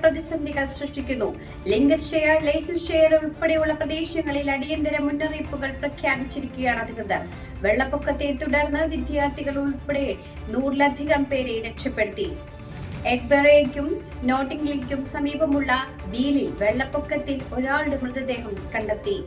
പ്രതിസന്ധികൾ സൃഷ്ടിക്കുന്നു. ഉൾപ്പെടെയുള്ള പ്രദേശങ്ങളിൽ അടിയന്തര മുന്നറിയിപ്പുകൾ പ്രഖ്യാപിച്ചിരിക്കുകയാണ് അധികൃതർ. വെള്ളപ്പൊക്കത്തെ തുടർന്ന് വിദ്യാർത്ഥികൾ ഉൾപ്പെടെ നൂറിലധികം പേരെ രക്ഷപ്പെടുത്തി. എക്ബറേക്കും നോട്ടിംഗിലേക്കും സമീപമുള്ള ബീലിൽ വെള്ളപ്പൊക്കത്തിൽ ഒരാളുടെ മൃതദേഹം കണ്ടെത്തി.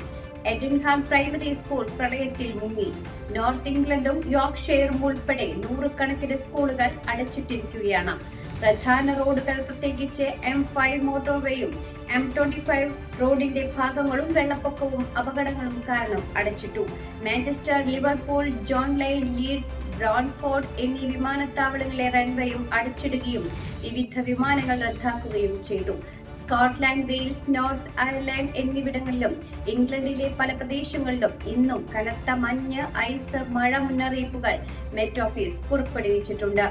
എഡൻഹാം പ്രൈമറി സ്കൂൾ പ്രളയത്തിൽ മുങ്ങി. നോർത്ത് ഇംഗ്ലണ്ടും യോർക്ക്ഷയറും ഉൾപ്പെടെ നൂറുകണക്കിന് സ്കൂളുകൾ അടച്ചിട്ടിരിക്കുകയാണ്. പ്രധാന റോഡുകൾ പ്രത്യേകിച്ച് എം ഫൈവ് മോട്ടോർവേയും എം ട്വന്റി ഫൈവ് റോഡിന്റെ ഭാഗങ്ങളും വെള്ളപ്പൊക്കവും അപകടങ്ങളും കാരണം അടച്ചിട്ടു. Manchester Liverpool John Lennon Leeds Bradford എന്നീ വിമാനത്താവളങ്ങളിലെ റൺവേയും അടച്ചിടുകയും വിവിധ വിമാനങ്ങൾ റദ്ദാക്കുകയും ചെയ്തു. സ്കോട്ട്ലാൻഡ് വെയിൽസ് നോർത്ത് അയർലൻഡ് എന്നിവിടങ്ങളിലും ഇംഗ്ലണ്ടിലെ പല പ്രദേശങ്ങളിലും ഇന്നും കനത്ത മഞ്ഞ് ഐസ് മഴ മുന്നറിയിപ്പുകൾ മെറ്റ് ഓഫീസ് പുറപ്പെടുവിച്ചിട്ടുണ്ട്.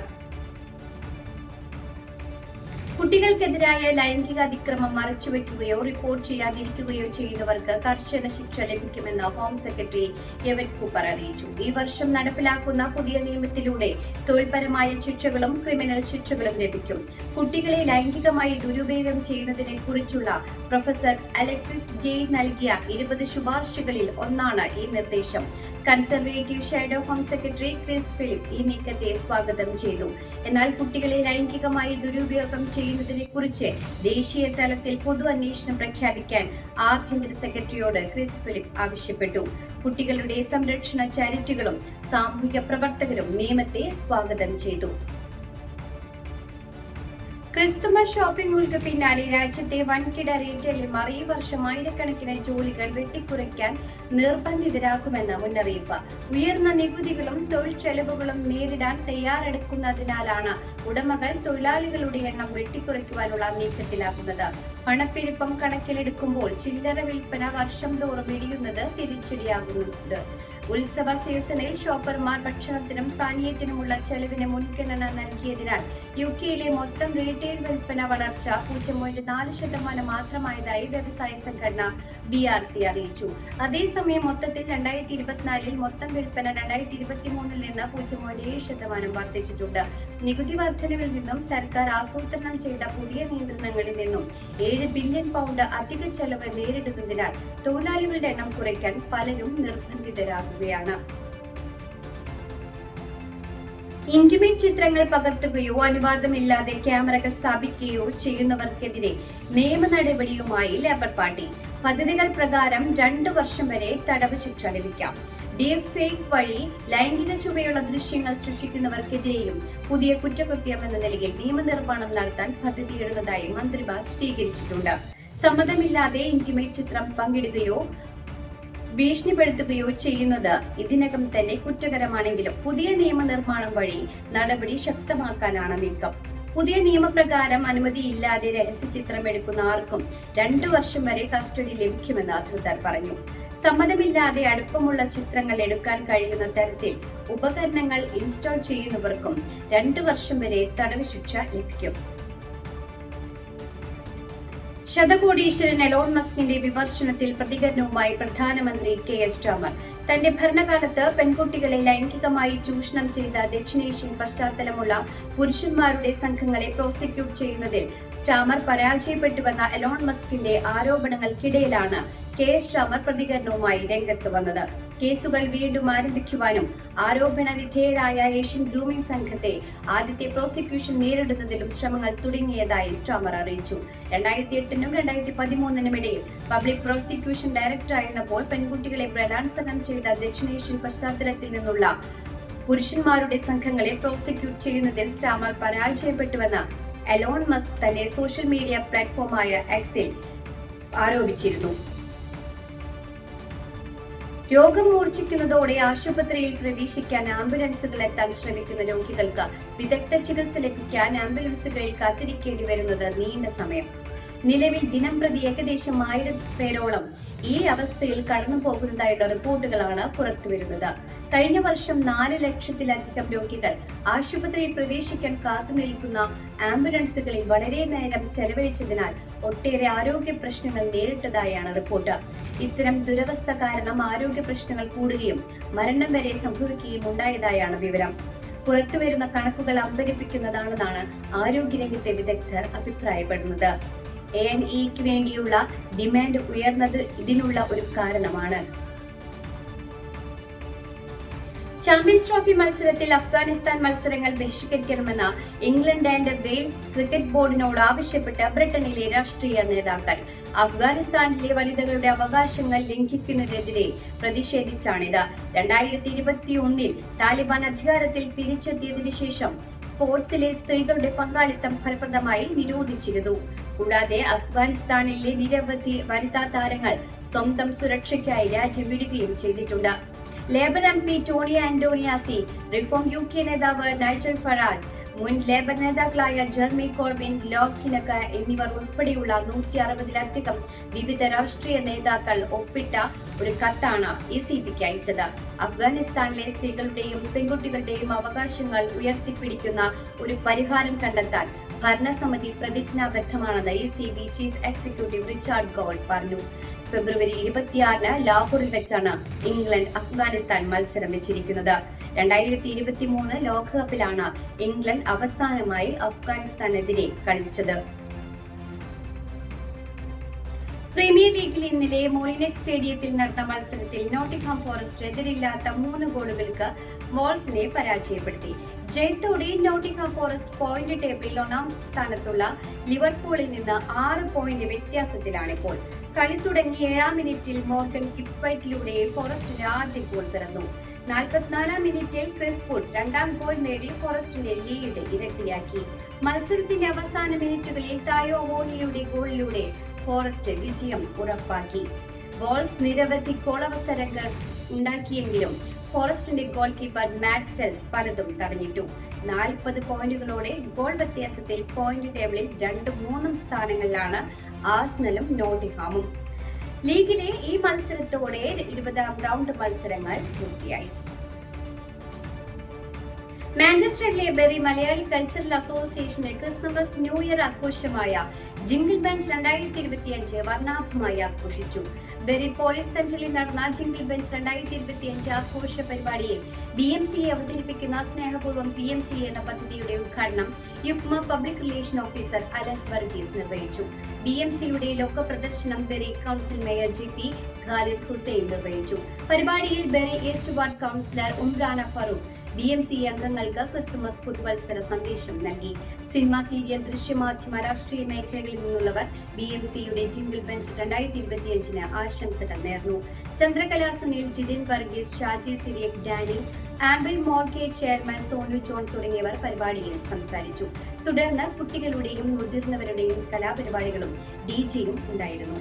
കുട്ടികൾക്കെതിരായ ലൈംഗിക അതിക്രമം മറച്ചുവെക്കുകയോ റിപ്പോർട്ട് ചെയ്യാതിരിക്കുകയോ ചെയ്യുന്നവർക്ക് കർശന ശിക്ഷ ലഭിക്കുമെന്ന് ഹോം സെക്രട്ടറി യവൻ കൂപ്പർ അറിയിച്ചു. ഈ വർഷം നടപ്പിലാക്കുന്ന പുതിയ നിയമത്തിലൂടെ തൊഴിൽപരമായ ശിക്ഷകളും ക്രിമിനൽ ശിക്ഷകളും ലഭിക്കും. കുട്ടികളെ ലൈംഗികമായി ദുരുപയോഗം ചെയ്യുന്നതിനെ കുറിച്ചുള്ള പ്രൊഫസർ അലക്സിസ് ജെ നൽകിയ ഇരുപത് ശുപാർശകളിൽ ഒന്നാണ് ഈ നിർദ്ദേശം. Conservative shadow home secretary Chris Philp ഈ നീക്കത്തെ സ്വാഗതം ചെയ്തു. എന്നാൽ കുട്ടികളെ ലൈംഗികമായി ദുരുപയോഗം ചെയ്യുന്നതിനെ കുറിച്ച് ദേശീയ തലത്തിൽ പൊതു അന്വേഷണം പ്രഖ്യാപിക്കാൻ ആഭ്യന്തര സെക്രട്ടറിയോട് ക്രിസ് ഫിലിപ്പ് ആവശ്യപ്പെട്ടു. കുട്ടികളുടെ സംരക്ഷണ ചാരിറ്റികളും സാമൂഹിക പ്രവർത്തകരും നിയമത്തെ സ്വാഗതം ചെയ്തു. ക്രിസ്തുമസ് ഷോപ്പിംഗുകൾക്ക് പിന്നാലെ രാജ്യത്തെ വൻകിട റീറ്റെയിലർമാർ ഈ വർഷം ആയിരക്കണക്കിന് ജോലികൾ വെട്ടിക്കുറയ്ക്കാൻ നിർബന്ധിതരാക്കുമെന്ന് മുന്നറിയിപ്പ്. ഉയർന്ന നികുതികളും തൊഴിൽ ചെലവുകളും നേരിടാൻ തയ്യാറെടുക്കുന്നതിനാലാണ് ഉടമകൾ തൊഴിലാളികളുടെ എണ്ണം വെട്ടിക്കുറയ്ക്കുവാനുള്ള നീക്കത്തിലാക്കുന്നത്. പണപ്പെരുപ്പം കണക്കിലെടുക്കുമ്പോൾ ചില്ലറ വിൽപ്പന വർഷം തോറും ഇടിയുന്നത് തിരിച്ചടിയാകുന്നുണ്ട്. ഉത്സവ സീസണിൽ ഷോപ്പർമാർ ഭക്ഷണത്തിനും പാനീയത്തിനുമുള്ള ചെലവിന് മുൻഗണന നൽകിയതിനാൽ യു കെയിലെ മൊത്തം റീറ്റെയിൽ വിൽപ്പന വളർച്ച പൂജ്യം പോയിന്റ് നാല് ശതമാനം മാത്രമായതായി വ്യവസായ സംഘടന ബി ആർ സി അറിയിച്ചു. അതേസമയം മൊത്തത്തിൽ രണ്ടായിരത്തി ഇരുപത്തിനാലിൽ മൊത്തം വിൽപ്പന രണ്ടായിരത്തി ഇരുപത്തി മൂന്നിൽ നിന്ന് പൂജ്യം പോയിന്റ് ഏഴ് ശതമാനം വർദ്ധിച്ചിട്ടുണ്ട്. നികുതി വർധനവിൽ നിന്നും സർക്കാർ ആസൂത്രണം ചെയ്ത പുതിയ നിയന്ത്രണങ്ങളിൽ നിന്നും ഏഴ് ബില്യൺ പൗണ്ട് അധിക ചെലവ് നേരിടുന്നതിനാൽ തൊഴിലാളികളുടെ എണ്ണം കുറയ്ക്കാൻ പലരും നിർബന്ധിതരാകുകയാണ്. ഇന്റിമേറ്റ് ചിത്രങ്ങൾ പകർത്തുകയോ അനുവാദമില്ലാതെ ക്യാമറകൾ സ്ഥാപിക്കുകയോ ചെയ്യുന്നവർക്കെതിരെ നിയമ നടപടിയുമായി ലേബർ പാർട്ടി. പദ്ധതികൾ പ്രകാരം രണ്ടു വർഷം വരെ തടവ് ശിക്ഷ ലഭിക്കാം. ഡീപ് ഫേക്ക് വഴി ലൈംഗിക ചുമയുള്ള ദൃശ്യങ്ങൾ സൃഷ്ടിക്കുന്നവർക്കെതിരെയും പുതിയ കുറ്റകൃത്യം എന്ന നിലയിൽ നിയമനിർമ്മാണം നടത്താൻ പദ്ധതിയിടുന്നതായി മന്ത്രിമാർ സ്വീകരിച്ചിട്ടുണ്ട്. സമ്മതമില്ലാതെ ഇന്റിമേറ്റ് ചിത്രം പങ്കിടുകയോ ഭീഷണിപ്പെടുത്തുകയോ ചെയ്യുന്നത് ഇതിനകം തന്നെ കുറ്റകരമാണെങ്കിലും പുതിയ നിയമനിർമ്മാണം വഴി നടപടി ശക്തമാക്കാനാണ് നീക്കം. പുതിയ നിയമപ്രകാരം അനുമതിയില്ലാതെ രഹസ്യചിത്രം എടുക്കുന്ന ആർക്കും രണ്ടു വർഷം വരെ കസ്റ്റഡി ലഭിക്കുമെന്ന് അധികൃതർ പറഞ്ഞു. സമ്മതമില്ലാതെ അടുപ്പമുള്ള ചിത്രങ്ങൾ എടുക്കാൻ കഴിയുന്ന തരത്തിൽ ഉപകരണങ്ങൾ ഇൻസ്റ്റാൾ ചെയ്യുന്നവർക്കും രണ്ടു വർഷം വരെ തടവ് ശിക്ഷ ലഭിക്കും. ശതകോടീശ്വരൻ എലോൺ മസ്കിന്റെ വിമർശനത്തിൽ പ്രതികരണവുമായി പ്രധാനമന്ത്രി കെ എസ് ടോമർ തന്റെ ഭരണകാലത്ത് പെൺകുട്ടികളെ ലൈംഗികമായി ചൂഷണം ചെയ്ത ദക്ഷിണേഷ്യൻ പശ്ചാത്തലമുള്ള പുരുഷന്മാരുടെ സംഘങ്ങളെ പ്രോസിക്യൂട്ട് ചെയ്യുന്നതിൽ സ്റ്റാമർ പരാജയപ്പെട്ടുവെന്ന എലോൺ മസ്കിന്റെ ആരോപണങ്ങൾക്കിടയിലാണ് കെ എസ് ടാമർ പ്രതികരണവുമായി രംഗത്ത് വന്നത്. കേസുകൾ വീണ്ടും ആരംഭിക്കുവാനും ആരോപണ വിധേയരായ ഏഷ്യൻ ഗ്രൂമിംഗ് സംഘത്തെ ആദ്യത്തെ പ്രോസിക്യൂഷൻ നേരിടുന്നതിലും ശ്രമങ്ങൾ തുടങ്ങിയതായി സ്റ്റാമർ അറിയിച്ചു. രണ്ടായിരത്തി എട്ടിനും രണ്ടായിരത്തി പതിമൂന്നിനും ഇടയിൽ പബ്ലിക് പ്രോസിക്യൂഷൻ ഡയറക്ടറായിരുന്നപ്പോൾ പെൺകുട്ടികളെ ബലാത്സംഗം ചെയ്ത ദക്ഷിണേഷ്യൻ പശ്ചാത്തലത്തിൽ നിന്നുള്ള പുരുഷന്മാരുടെ സംഘങ്ങളെ പ്രോസിക്യൂട്ട് ചെയ്യുന്നതിൽ സ്റ്റാമർ പരാജയപ്പെട്ടുവെന്ന് എലോൺ മസ്ക് തന്റെ സോഷ്യൽ മീഡിയ പ്ലാറ്റ്ഫോമായ എക്സിൽ ആരോപിച്ചിരുന്നു. രോഗം മൂർച്ഛിക്കുന്നതോടെ ആശുപത്രിയിൽ പ്രവേശിക്കാൻ ആംബുലൻസുകൾ എത്താൻ ശ്രമിക്കുന്ന രോഗികൾക്ക് വിദഗ്ധ ചികിത്സ ലഭിക്കാൻ ആംബുലൻസുകളിൽ കാത്തിരിക്കേണ്ടി വരുന്നത് നീണ്ട സമയം. നിലവിൽ ദിനം പ്രതി ഏകദേശം ആയിരം പേരോളം ഈ അവസ്ഥയിൽ കടന്നു പോകുന്നതായുള്ള റിപ്പോർട്ടുകളാണ് പുറത്തുവരുന്നത്. കഴിഞ്ഞ വർഷം നാല് ലക്ഷത്തിലധികം രോഗികൾ ആശുപത്രിയിൽ പ്രവേശിക്കാൻ കാത്തുനിൽക്കുന്ന ആംബുലൻസുകളിൽ വളരെ നേരം ചെലവഴിച്ചതിനാൽ ഒട്ടേറെ ആരോഗ്യ പ്രശ്നങ്ങൾ നേരിട്ടതായാണ് റിപ്പോർട്ട്. ഇത്തരം ദുരവസ്ഥ കാരണം ആരോഗ്യ പ്രശ്നങ്ങൾ കൂടുകയും മരണം വരെ സംഭവിക്കുകയും ഉണ്ടായതായാണ് വിവരം. പുറത്തുവരുന്ന കണക്കുകൾ അമ്പരിപ്പിക്കുന്നതാണെന്നാണ് ആരോഗ്യരംഗത്തെ വിദഗ്ധർ അഭിപ്രായപ്പെടുന്നത്. എ എൻ ഇക്ക് വേണ്ടിയുള്ള ഡിമാൻഡ് ഉയർന്നത് ഇതിനുള്ള ഒരു കാരണമാണ്. ചാമ്പ്യൻസ് ട്രോഫി മത്സരത്തിൽ അഫ്ഗാനിസ്ഥാൻ മത്സരങ്ങൾ ബഹിഷ്കരിക്കണമെന്ന് ഇംഗ്ലണ്ട് ആൻഡ് വെയിൽസ് ക്രിക്കറ്റ് ബോർഡിനോട് ആവശ്യപ്പെട്ട് ബ്രിട്ടനിലെ രാഷ്ട്രീയ നേതാക്കൾ. അഫ്ഗാനിസ്ഥാനിലെ വനിതകളുടെ അവകാശങ്ങൾ ലംഘിക്കുന്നതിനെതിരെ പ്രതിഷേധിച്ചാണിത്. രണ്ടായിരത്തി ഇരുപത്തി ഒന്നിൽ താലിബാൻ അധികാരത്തിൽ തിരിച്ചെത്തിയതിനു ശേഷം സ്പോർട്സിലെ സ്ത്രീകളുടെ പങ്കാളിത്തം ഫലപ്രദമായി നിരോധിച്ചിരുന്നു. കൂടാതെ അഫ്ഗാനിസ്ഥാനിലെ നിരവധി വനിതാ താരങ്ങൾ സ്വന്തം സുരക്ഷയ്ക്കായി രാജ്യം വിടുകയും ചെയ്തിട്ടുണ്ട്. Labour M P Tony Antoniazzi Reform U K നേതാവ് നൈജൽ ഫറാജ് മുൻ ലേബർ നേതാക്കളായ ജെർമി കോർബിൻ ലോക് കിനക്ക എന്നിവർ ഉൾപ്പെടെയുള്ള നൂറ്റി അറുപതിലധികം വിവിധ രാഷ്ട്രീയ നേതാക്കൾ ഒപ്പിട്ട ഒരു കത്താണ് ഇ സി പിക്ക് അയച്ചത്. അഫ്ഗാനിസ്ഥാനിലെ സ്ത്രീകളുടെയും പെൺകുട്ടികളുടെയും അവകാശങ്ങൾ ഉയർത്തിപ്പിടിക്കുന്ന ഒരു പരിഹാരം കണ്ടെത്താൻ ഭരണസമിതി പ്രതിജ്ഞാബദ്ധമാണെന്ന് E C B chief executive Richard Gould പറഞ്ഞു. ഫെബ്രുവരി ഇരുപത്തിയാറിന് ലാഹോറിൽ വെച്ചാണ് ഇംഗ്ലണ്ട് അഫ്ഗാനിസ്ഥാൻ മത്സരം വെച്ചിരിക്കുന്നത്. രണ്ടായിരത്തി ഇരുപത്തി മൂന്ന് ലോകകപ്പിലാണ് ഇംഗ്ലണ്ട് അവസാനമായി അഫ്ഗാനിസ്ഥാനെതിരെ കളിച്ചത്. പ്രീമിയർ ലീഗിൽ ഇന്നലെ മോളിനെക് സ്റ്റേഡിയത്തിൽ നടന്ന മത്സരത്തിൽ നോട്ടിംഗ്ഹാം ഫോറസ്റ്റ് എതിരില്ലാത്ത മൂന്ന് ഗോളുകൾക്ക് വോൾസിനെ പരാജയപ്പെടുത്തി. ജയത്തോടെ നോട്ടിംഗ്ഹാം ഫോറസ്റ്റ് പോയിന്റ് ടേബിളിൽ ഒന്നാം സ്ഥാനത്തുള്ള ലിവർപൂളിൽ നിന്ന് ആറ് പോയിന്റ് വ്യത്യാസത്തിലാണ് വ്യത്യാസത്തിലാണിപ്പോൾ. കളി തുടങ്ങി ഏഴാം മിനിറ്റിൽ മോർഗൻ കിപ്സ് കിപ്സ്വൈറ്റിലൂടെ ഫോറസ്റ്റിന് ആദ്യ ഗോൾ പിറന്നു. നാൽപ്പത്തിനാലാം മിനിറ്റിൽ ക്രിസ് വുഡ് രണ്ടാം ഗോൾ നേടി ഫോറസ്റ്റിന്റെ ലീഡ് ഇരട്ടിയാക്കി. മത്സരത്തിന്റെ അവസാന മിനിറ്റുകളിൽ തായോ വോളിയുടെ ഗോളിലൂടെ ഫോറസ്റ്റ് വിജയം ഉറപ്പാക്കി. ബോൾസ് നിരവധി ഗോളവസരങ്ങൾ ഉണ്ടാക്കിയെങ്കിലും ഫോറസ്റ്റിന്റെ ഗോൾ കീപ്പർ മാറ്റ് സെൽസ് പലതും തടഞ്ഞിട്ടു. നാൽപ്പത് പോയിന്റുകളോടെ ഗോൾ വ്യത്യാസത്തിൽ പോയിന്റ് ടേബിളിൽ രണ്ട് മൂന്നും സ്ഥാനങ്ങളിലാണ് ആസ്നലും നോട്ടിഹാമും. ലീഗിലെ ഈ മത്സരത്തോടെ ഇരുപതാം റൗണ്ട് മത്സരങ്ങൾ പൂർത്തിയായി. മാഞ്ചസ്റ്ററിലെ ബെറി മലയാളി കൾച്ചറൽ അസോസിയേഷന്റെ ക്രിസ്മസ് ന്യൂ ഇയർ ആഘോഷമായ ജിംഗിൾ ബെഞ്ച് രണ്ടായിരത്തി ഇരുപത്തിയഞ്ച് വർണാഭമായി ആഘോഷിച്ചു. ബെറി പോളിസ് സെന്ററിൽ നടന്ന ജിംഗിൾ ബെഞ്ച് രണ്ടായിരത്തി ഇരുപത്തിയഞ്ച് ആഘോഷ പരിപാടിയിൽ ബി എം സി അവതരിപ്പിക്കുന്ന സ്നേഹപൂർവം പി എം സി എന്ന പദ്ധതിയുടെ ഉദ്ഘാടനം UUKMA public relation officer Alex Varghese നിർവഹിച്ചു. ബി എം സിയുടെ ലോക പ്രദർശനം Bury council mayor G P Khalid Hussain നിർവഹിച്ചു. പരിപാടിയിൽ Bury East ward councillor Umrana Farooq B M C അംഗങ്ങൾക്ക് ക്രിസ്തുമസ് പുതുവത്സര സന്ദേശം നൽകി. സിനിമ സീരിയൽ ദൃശ്യമാധ്യമ രാഷ്ട്രീയ മേഖലകളിൽ നിന്നുള്ളവർ ബി എം സിയുടെ ജിംഗിൾ ബെഞ്ച് രണ്ടായിരത്തി ഇരുപത്തിയഞ്ചിന് ആശംസകൾ നേർന്നു. Chandrakala Sunil Jithin Varghese Shaji Cyriac Danny Amble mortgage chairman Sonu John തുടങ്ങിയവർ പരിപാടിയിൽ സംസാരിച്ചു. തുടർന്ന് കുട്ടികളുടെയും മുതിർന്നവരുടെയും കലാപരിപാടികളും ഡി ജെയും ഉണ്ടായിരുന്നു.